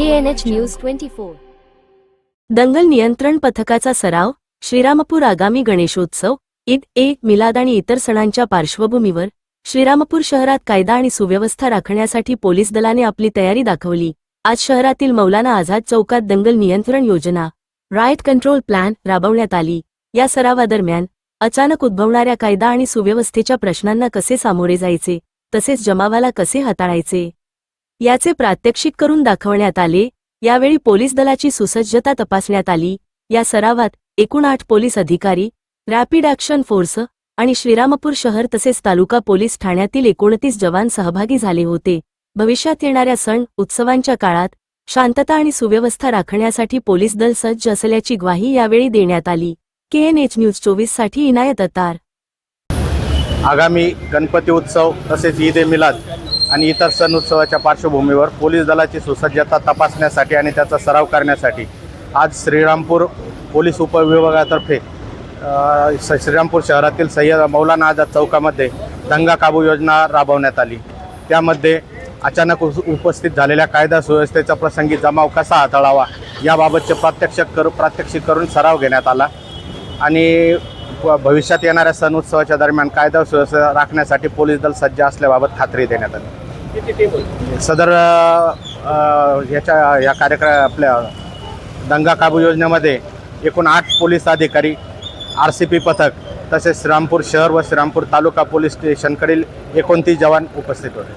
KNH news twenty four दंगल नियंत्रण पथकाचा सराव श्रीरामपूर आगामी गणेशोत्सव ईद ए मिलाद आणि इतर सणांच्या पार्श्वभूमीवर श्रीरामपूर शहरात कायदा आणि सुव्यवस्था राखण्यासाठी पोलीस दलाने आपली तयारी दाखवली. आज शहरातील मौलाना आझाद चौकात दंगल नियंत्रण योजना रायट कंट्रोल प्लॅन राबवण्यात आली. या सरावादरम्यान अचानक उद्भवणाऱ्या कायदा आणि सुव्यवस्थेच्या प्रश्नांना कसे सामोरे जायचे तसेच जमावाला कसे हाताळायचे याचे प्रात्यक्षिक करून दाखवण्यात आले. यावेळी पोलीस दलाची सुसज्जता तपासण्यात आली. या सरावात एकूण आठ पोलीस अधिकारी रॅपिड ॲक्शन फोर्स आणि श्रीरामपूर शहर तसेच तालुका पोलीस ठाण्यातील एकोणतीस जवान सहभागी झाले होते. भविष्यात येणाऱ्या सण उत्सवांच्या काळात शांतता आणि सुव्यवस्था राखण्यासाठी पोलीस दल सज्ज असल्याची ग्वाही यावेळी देण्यात आली. केएनएच न्यूज चोवीससाठी इनायत अतार आगामी गणपती उत्सव तसेच ईद ए मिलाद आणि इतर सण उत्सवाच्या पार्श्वभूमीवर पोलीस दलाची सुसज्जता तपासण्यासाठी आणि त्याचा सराव करण्यासाठी आज श्रीरामपूर पोलीस उपविभागातर्फे श्रीरामपूर शहरातील सय्यद मौलाना आझाद चौकामध्ये दंगा काबू योजना राबवण्यात आली. त्यामध्ये अचानक उपस्थित झालेल्या कायदा सुव्यवस्थेचा प्रसंगी जमाव कसा हाताळावा याबाबतचे प्रात्यक्षिक करू प्रात्यक्षिक करून सराव घेण्यात आला आणि भविष्यात येणाऱ्या सण उत्सवाच्या दरम्यान कायदा सुव्यवस्था राखण्यासाठी पोलीस दल सज्ज असल्याबाबत खात्री देण्यात आली. सदर याच्या या कार्यक्रम आपल्या दंगा काबू योजनेमध्ये एकूण आठ पोलीस अधिकारी आर सी पी पथक तसेच श्रीरामपूर शहर व श्रीरामपूर तालुका पोलीस स्टेशनकडील एकोणतीस जवान उपस्थित होते.